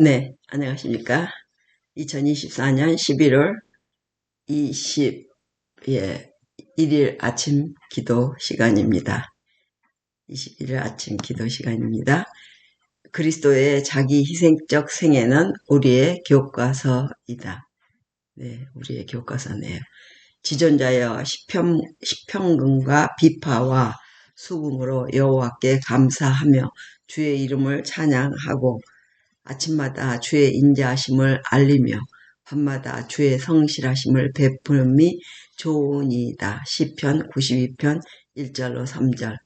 네, 안녕하십니까. 2024년 11월 20, 예, 1일 아침 기도 시간입니다. 21일 아침 기도 시간입니다. 그리스도의 자기 희생적 생애는 우리의 교과서이다. 네, 우리의 교과서네요. 지존자여 시평, 시평근과 비파와 수금으로 여호와께 감사하며 주의 이름을 찬양하고 아침마다 주의 인자하심을 알리며 밤마다 주의 성실하심을 베풀음이 좋으니이다. 시편 92편 1절로 3절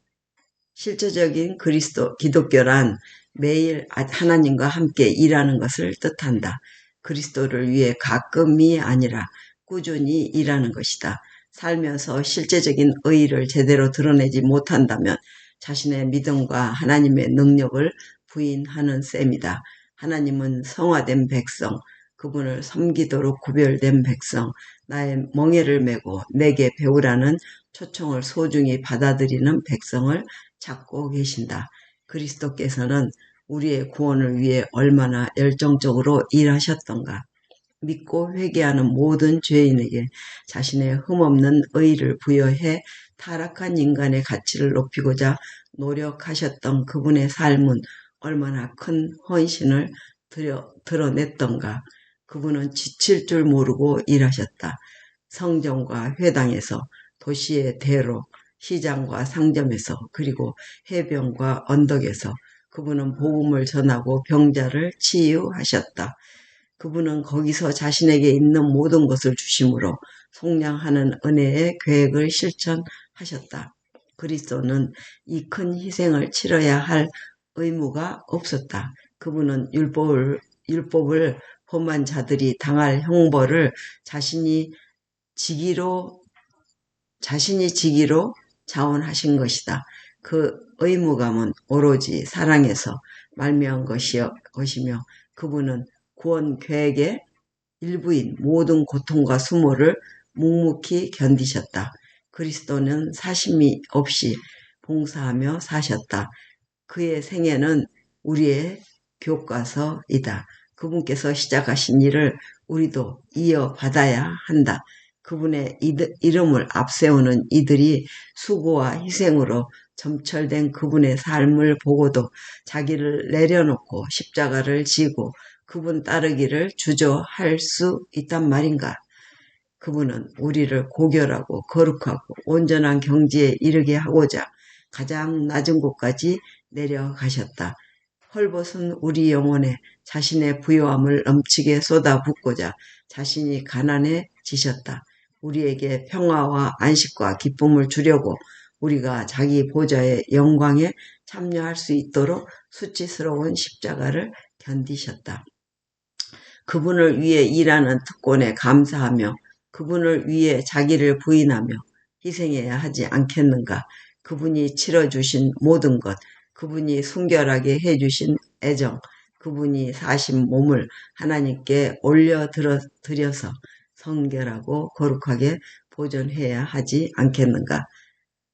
실제적인 그리스도 기독교란 매일 하나님과 함께 일하는 것을 뜻한다. 그리스도를 위해 가끔이 아니라 꾸준히 일하는 것이다. 살면서 실제적인 의의를 제대로 드러내지 못한다면 자신의 믿음과 하나님의 능력을 부인하는 셈이다. 하나님은 성화된 백성, 그분을 섬기도록 구별된 백성, 나의 멍에를 메고 내게 배우라는 초청을 소중히 받아들이는 백성을 찾고 계신다. 그리스도께서는 우리의 구원을 위해 얼마나 열정적으로 일하셨던가. 믿고 회개하는 모든 죄인에게 자신의 흠없는 의를 부여해 타락한 인간의 가치를 높이고자 노력하셨던 그분의 삶은 얼마나 큰 헌신을 드려, 드러냈던가. 그분은 지칠 줄 모르고 일하셨다. 성전과 회당에서 도시의 대로 시장과 상점에서 그리고 해변과 언덕에서 그분은 복음을 전하고 병자를 치유하셨다. 그분은 거기서 자신에게 있는 모든 것을 주심으로 속량하는 은혜의 계획을 실천하셨다. 그리스도는 이 큰 희생을 치러야 할 의무가 없었다. 그분은 율법을, 율법을 범한 자들이 당할 형벌을 자신이 지기로, 자신이 지기로 자원하신 것이다. 그 의무감은 오로지 사랑에서 말미암은 것이여, 것이며 그분은 구원 계획의 일부인 모든 고통과 수모를 묵묵히 견디셨다. 그리스도는 사심이 없이 봉사하며 사셨다. 그의 생애는 우리의 교과서이다. 그분께서 시작하신 일을 우리도 이어받아야 한다. 그분의 이름을 앞세우는 이들이 수고와 희생으로 점철된 그분의 삶을 보고도 자기를 내려놓고 십자가를 지고 그분 따르기를 주저할 수 있단 말인가? 그분은 우리를 고결하고 거룩하고 온전한 경지에 이르게 하고자 가장 낮은 곳까지 내려가셨다. 헐벗은 우리 영혼에 자신의 부요함을 넘치게 쏟아붓고자 자신이 가난해지셨다. 우리에게 평화와 안식과 기쁨을 주려고 우리가 자기 보좌의 영광에 참여할 수 있도록 수치스러운 십자가를 견디셨다. 그분을 위해 일하는 특권에 감사하며 그분을 위해 자기를 부인하며 희생해야 하지 않겠는가. 그분이 치러주신 모든 것, 그분이 순결하게 해주신 애정, 그분이 사신 몸을 하나님께 올려드려서 성결하고 거룩하게 보존해야 하지 않겠는가.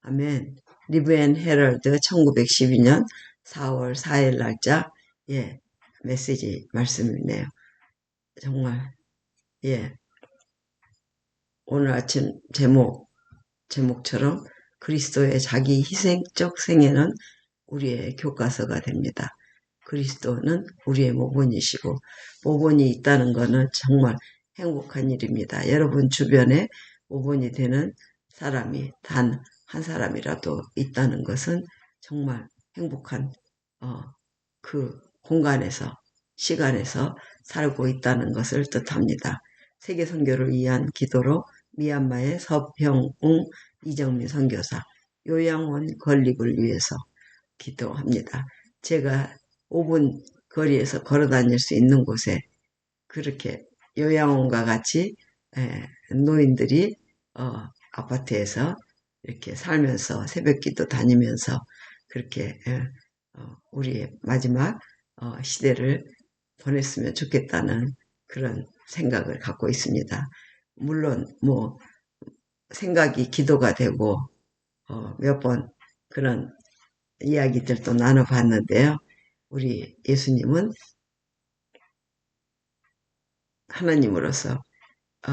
아멘. 리브앤 헤럴드 1912년 4월 4일 날짜 예 메시지 말씀이네요. 정말 예 오늘 아침 제목 제목처럼 그리스도의 자기 희생적 생애는 우리의 교과서가 됩니다. 그리스도는 우리의 모본이시고 모본이 있다는 것은 정말 행복한 일입니다. 여러분 주변에 모본이 되는 사람이 단 한 사람이라도 있다는 것은 정말 행복한 어, 그 공간에서 시간에서 살고 있다는 것을 뜻합니다. 세계 선교를 위한 기도로 미얀마의 서평웅 이정민 선교사 요양원 건립을 위해서 기도합니다. 제가 5분 거리에서 걸어 다닐 수 있는 곳에 그렇게 요양원과 같이 노인들이 어, 아파트에서 이렇게 살면서 새벽 기도 다니면서 그렇게 어, 우리의 마지막 어, 시대를 보냈으면 좋겠다는 그런 생각을 갖고 있습니다. 물론 뭐 생각이 기도가 되고 몇 번 그런 이야기들도 나눠봤는데요. 우리 예수님은 하나님으로서 어,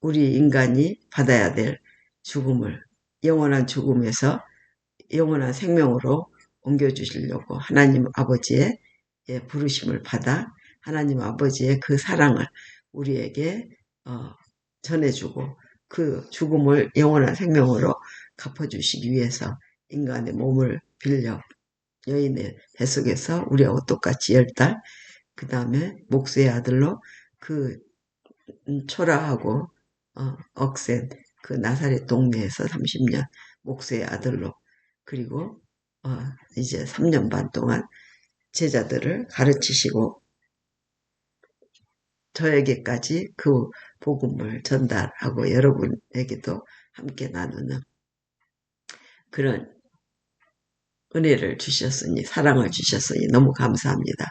우리 인간이 받아야 될 죽음을 영원한 죽음에서 영원한 생명으로 옮겨주시려고 하나님 아버지의 예, 부르심을 받아 하나님 아버지의 그 사랑을 우리에게 어, 전해주고 그 죽음을 영원한 생명으로 갚아주시기 위해서 인간의 몸을 빌려 여인의 뱃속에서 우리하고 똑같이 열 달, 그 다음에 목수의 아들로 그 음, 초라하고 어, 억센 그 나사렛 동네에서 30년 목수의 아들로 그리고 어, 이제 3년 반 동안 제자들을 가르치시고 저에게까지 그 복음을 전달하고 여러분에게도 함께 나누는 그런 은혜를 주셨으니 사랑을 주셨으니 너무 감사합니다.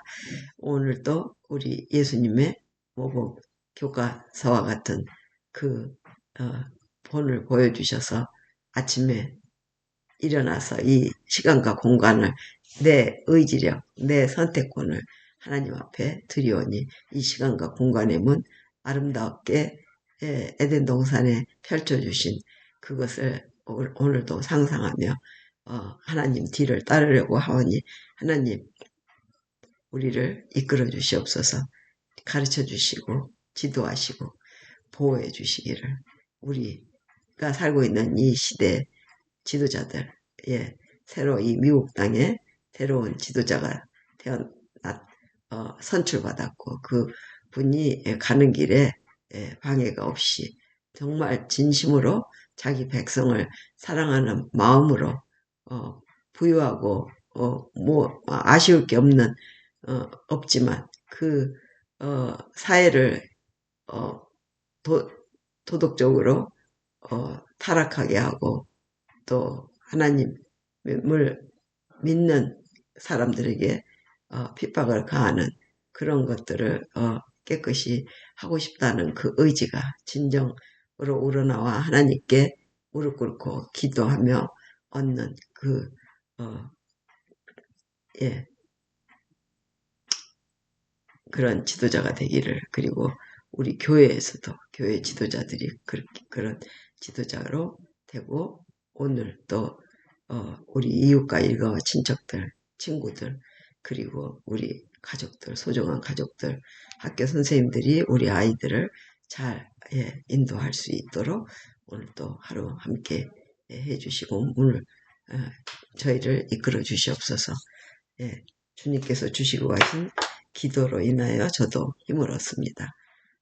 오늘도 우리 예수님의 모범 교과서와 같은 그 어, 본을 보여주셔서 아침에 일어나서 이 시간과 공간을 내 의지력, 내 선택권을 하나님 앞에 드리오니 이 시간과 공간의 문 아름답게 예, 에덴 동산에 펼쳐주신 그것을 오늘도 상상하며 어, 하나님 뒤를 따르려고 하오니 하나님 우리를 이끌어 주시옵소서. 가르쳐 주시고 지도하시고 보호해 주시기를 우리가 살고 있는 이 시대 지도자들 예, 새로 이 미국 땅에 새로운 지도자가 태어났 어, 선출받았고 그 분이 가는 길에 예, 방해가 없이 정말 진심으로 자기 백성을 사랑하는 마음으로 어, 부유하고 어, 뭐 아쉬울 게 없는 어, 없지만 그 어, 사회를 어, 도, 도덕적으로 어, 타락하게 하고 또 하나님을 믿는 사람들에게 어, 핍박을 가하는 그런 것들을 어, 깨끗이 하고 싶다는 그 의지가 진정으로 우러나와 하나님께 무릎 꿇고 기도하며 얻는 그, 어, 예, 그런 지도자가 되기를, 그리고 우리 교회에서도, 교회 지도자들이 그렇게, 그런 지도자로 되고, 오늘 또, 어, 우리 이웃과 일가 친척들, 친구들, 그리고 우리 가족들, 소중한 가족들, 학교 선생님들이 우리 아이들을 잘 예, 인도할 수 있도록 오늘 또 하루 함께 예, 해주시고 오늘 어, 저희를 이끌어 주시옵소서. 예, 주님께서 주시고 가신 기도로 인하여 저도 힘을 얻습니다.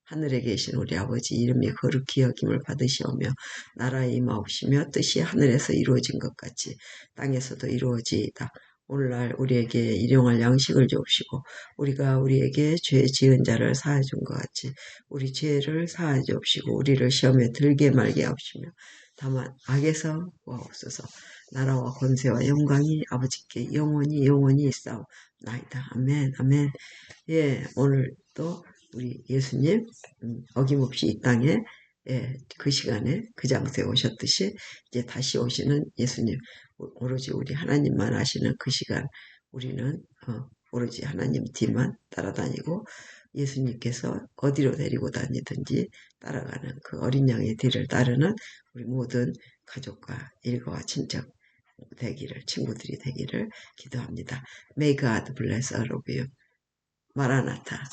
하늘에 계신 우리 아버지 이름이 거룩히 여김을 받으시오며 나라에 임하옵시며 뜻이 하늘에서 이루어진 것 같이 땅에서도 이루어지이다. 오늘날 우리에게 일용할 양식을 주옵시고 우리가 우리에게 죄 지은 자를 사해 준것 같이 우리 죄를 사해 주옵시고 우리를 시험에 들게 말게 하옵시며 다만 악에서 구하옵소서 나라와 권세와 영광이 아버지께 영원히 영원히 있사옵나이다. 아멘 아멘 예 오늘도 우리 예수님 음, 어김없이 이 땅에 예, 그 시간에 그 장소에 오셨듯이 이제 다시 오시는 예수님 오로지 우리 하나님만 아시는 그 시간 우리는 어, 오로지 하나님 뒤만 따라다니고 예수님께서 어디로 데리고 다니든지 따라가는 그 어린 양의 뒤를 따르는 우리 모든 가족과 일과 친척 되기를 친구들이 되기를 기도합니다. May God bless all of you. 마라나타.